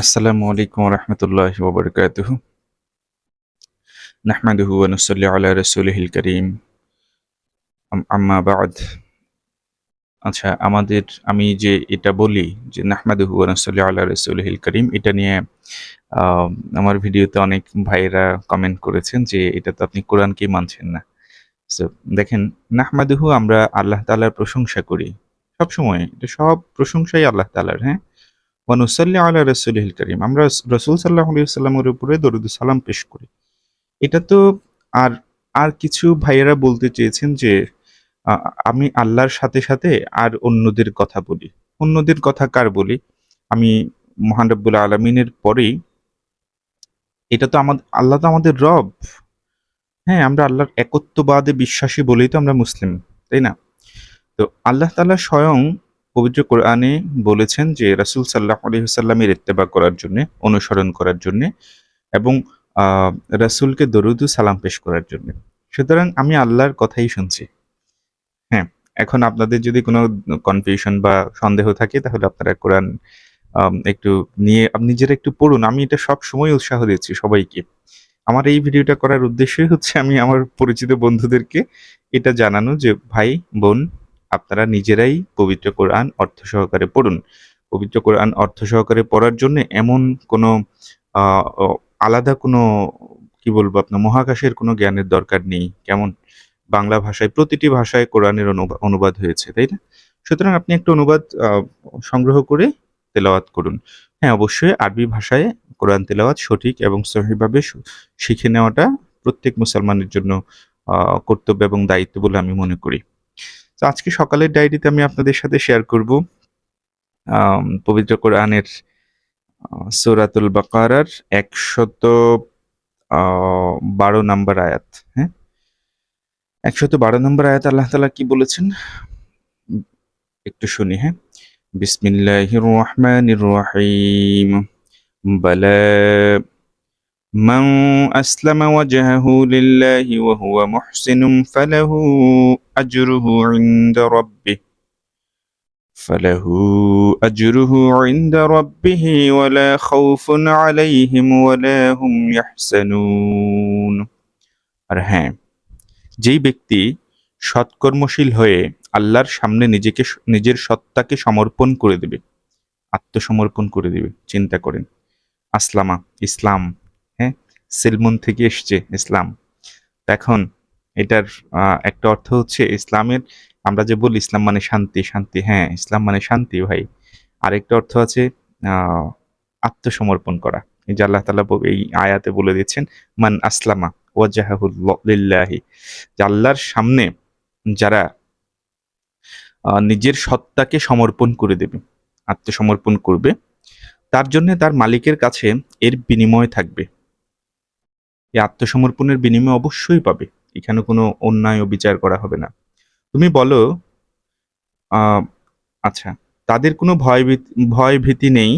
আসসালামু আলাইকুম রহমতুল্লাহ ওবরকাতুহ নাহমাদুহু ওয়ানুসাল্লি আলা রসুলহিল করিম। আম্মা বাদ। আচ্ছা আমাদের, আমি যে এটা বলি যে নাহমাদুহু ওয়ানুসাল্লি আলা রসুলহিল করিম, এটা নিয়ে আমার ভিডিওতে অনেক ভাইয়েরা কমেন্ট করেছেন যে এটা তো আপনি কোরআনকেই মানছেন না। সো দেখেন, নাহমাদুহু আমরা আল্লাহ তালার প্রশংসা করি। সবসময়, এটা সব প্রশংসাই আল্লাহ তালার হ্যাঁ? ওয়ানুসাল্লি আলা রসুলহিল করিম। আমরা রসুল সাল্লাহ সাল্লামের উপরে দরুদ সালাম পেশ করি। এটা তো আর আর কিছু ভাইয়েরা বলতে চেয়েছেন যে আমি আল্লাহর সাথে সাথে আর অন্যদের কথা বলি। অন্যদের কথা কার বলি? আমি মহান রব্বুল আলমিনের পরেই, এটা তো আমাদের আল্লাহ তো আমাদের রব। হ্যাঁ আমরা আল্লাহর একত্ববাদে বিশ্বাসী বলেই তো আমরা মুসলিম, তাই না? তো আল্লাহ তালা স্বয়ং পবিত্র কোরআনে বলেছেন যে রাসুল সাল্লাহ আলহিহাল্লামের ইত্তেবা করার জন্য, অনুসরণ করার জন্য এবং রাসুলকে দরুদু সালাম পেশ করার জন্য। সুতরাং আমি আল্লাহর কথাই শুনছি। হ্যাঁ এখন আপনাদের যদি কোনো কনফিউশন বা সন্দেহ থাকে, তাহলে আপনারা কোরআন একটু নিয়ে আপনি নিজেরা একটু পড়ুন। আমি এটা সব সময় উৎসাহ দিচ্ছি সবাইকে। আমার এই ভিডিওটা করার উদ্দেশ্যই হচ্ছে আমি আমার পরিচিত বন্ধুদেরকে এটা জানানো যে, ভাই, বোন আপনারা নিজেরাই পবিত্র কোরআন অর্থ সহকারে পড়ুন। পবিত্র কোরআন অর্থ সহকারে পড়ার জন্য এমন কোনো আলাদা কোনো, কি বলব আপনার, মহাকাশের কোনো জ্ঞানের দরকার নেই। কেমন? বাংলা ভাষায়, প্রতিটি ভাষায় কোরআনের অনুবাদ হয়েছে, তাই না? সুতরাং আপনি একটা অনুবাদ সংগ্রহ করে তেলাওয়াত করুন। হ্যাঁ অবশ্যই আরবি ভাষায় কোরআন তেলাওয়াত সঠিক এবং সহিভাবে শিখে নেওয়াটা প্রত্যেক মুসলমানের জন্য কর্তব্য এবং দায়িত্ব বলে আমি মনে করি। তো আজকে সকালের ডায়েরিতে আমি আপনাদের সাথে শেয়ার করব। পবিত্র কোরআনের সুরাতুল বাকারার একশত বারো নম্বর আয়াত হ্যাঁ? একশত বারো নম্বর আয়াত আল্লাহ তালা কি বলেছেন? একটু শুনি হ্যাঁ? বিসমিল্লাহির রহমানির রহিম। বালা من أسلم وجهه لله وهو محسن فله أجره عند ربه فله أجره عند ربه ولا خوف عليهم ولا هم يحزنون আর হ্যাঁ যেই ব্যক্তি সৎকর্মশীল হয়ে আল্লাহর সামনে নিজেকে নিজের সত্তাকে সমর্পণ করে দেবে আত্মসমর্পণ করে দেবে চিন্তা করেন আসলামা ইসলাম হ্যাঁ? সেলমন থেকে এসছে ইসলাম। এখন এটার একটা অর্থ হচ্ছে ইসলামের, আমরা যে বলি ইসলাম মানে শান্তি শান্তি হ্যাঁ ইসলাম মানে শান্তি ভাই। আরেকটা অর্থ আছে আত্মসমর্পণ করা। এই যে আল্লাহ তালা এই আয়াতে বলে দিচ্ছেন মান আসলামা ওয়াজাহুল্লাহি আল্লাহর সামনে যারা নিজের সত্তাকে সমর্পণ করে দেবে, আত্মসমর্পণ করবে, তার জন্য তার মালিকের কাছে এর বিনিময় থাকবে। এই আত্মসমর্পণের বিনিময় অবশ্যই পাবে। এখানে কোনো অন্যায় ও বিচার করা হবে না। তুমি বলো আচ্ছা তাদের কোনো ভয় ভয় ভীতি নেই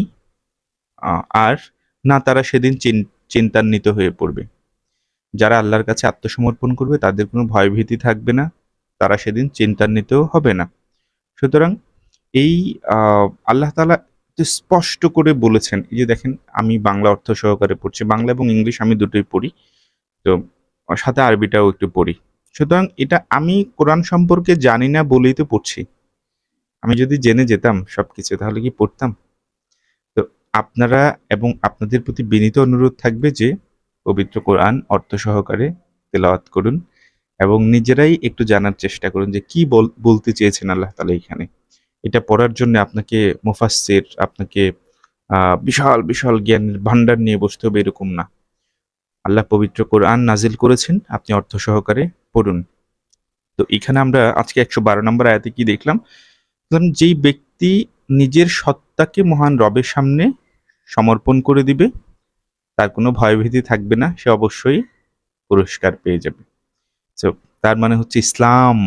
আর না তারা সেদিন চিন্তান্বিত হয়ে পড়বে। যারা আল্লাহর কাছে আত্মসমর্পণ করবে, তাদের কোনো ভয় ভীতি থাকবে না, তারা সেদিন চিন্তান্বিত হবে না। সুতরাং এই আল্লাহ তালা স্পষ্ট করে বলেছেন। এই যে দেখেন, আমি বাংলা অর্থ সহকারে পড়ছি। বাংলা এবং ইংলিশ আমি দুটোই পড়ি। তো সাথে আরবিটাও একটু পড়ি। সুতরাং এটা আমি কোরআন সম্পর্কে জানি না বলেই তো পড়ছি। আমি যদি জেনে যেতাম সব কিছু তাহলে কি পড়তাম? তো আপনারা এবং আপনাদের প্রতি বিনীত অনুরোধ থাকবে যে পবিত্র কোরআন অর্থ সহকারে তেলাওয়াত করুন এবং নিজেরাই একটু জানার চেষ্টা করুন যে কি বলতে চেয়েছেন আল্লাহ তালা এখানে। এটা পড়ার জন্য আপনাকে মুফাসির আপনাকে বিশাল বিশাল জ্ঞানের ভান্ডার নিয়ে বসতে হবে এরকম না। আল্লাহ পবিত্র কোরআন নাজিল করেছেন, আপনি অর্থ সহকারে পড়ুন। তো এখানে আমরা আজকে একশো বারো নম্বর আয়াতে কি দেখলাম? যেই ব্যক্তি নিজের সত্তাকে মহান রবের সামনে সমর্পণ করে দিবে, তার কোনো ভয়ভীতি থাকবে না, সে অবশ্যই পুরস্কার পেয়ে যাবে। তো তার মানে হচ্ছে ইসলাম।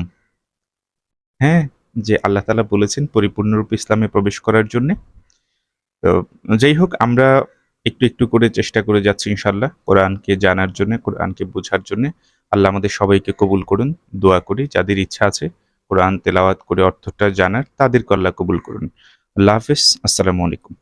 হ্যাঁ? যে আল্লাহ তালা বলেছেন পরিপূর্ণরূপে ইসলামে প্রবেশ করার জন্যে। তো যাই হোক, আমরা একটু একটু করে চেষ্টা করে যাচ্ছি ইনশাল্লাহ কোরআনকে জানার জন্য, কোরআনকে বোঝার জন্য। আল্লাহ আমাদের সবাইকে কবুল করুন, দোয়া করি, যাদের ইচ্ছা আছে কোরআন তেলাওয়াত করে অর্থটা জানার তাদের আল্লাহ কবুল করুন। আল্লাহ হাফিজ, আসসালামু আলাইকুম।